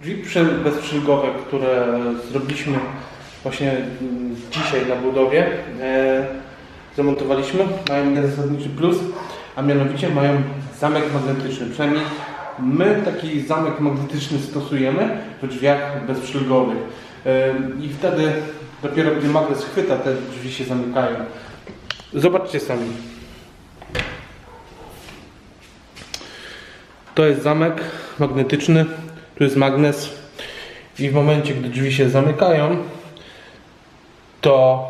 Drzwi prze- bezprzygowe, które zrobiliśmy właśnie mm, dzisiaj na budowie, e, zamontowaliśmy, mają jeden zasadniczy plus, a mianowicie mają zamek magnetyczny. Przynajmniej my taki zamek magnetyczny stosujemy w drzwiach bezprzygowych. E, I wtedy dopiero gdy magnes chwyta, te drzwi się zamykają. Zobaczcie sami. To jest zamek magnetyczny, tu jest magnes i w momencie, gdy drzwi się zamykają, to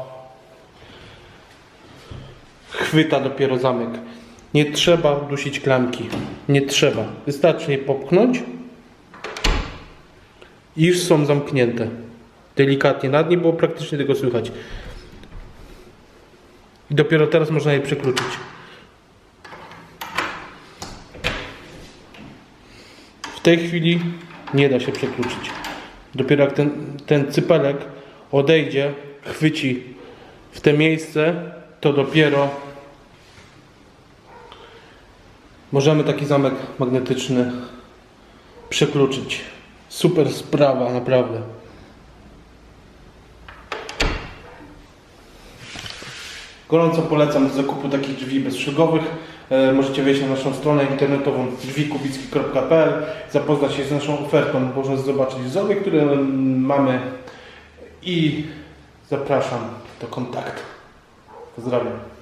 chwyta dopiero zamek. Nie trzeba dusić klamki. Nie trzeba. Wystarczy je popchnąć i już są zamknięte. Delikatnie. Nad nie było praktycznie tego słychać. I dopiero teraz można je przekluczyć. W tej chwili nie da się przekluczyć. Dopiero jak ten, ten cypelek odejdzie, chwyci w te miejsce, to dopiero możemy taki zamek magnetyczny przekluczyć. Super sprawa, naprawdę. Gorąco polecam zakupu takich drzwi bezszygowych. E, Możecie wejść na naszą stronę internetową drzwikubicki.pl, zapoznać się z naszą ofertą, można zobaczyć wzory, które mamy i zapraszam do kontaktu. Pozdrawiam.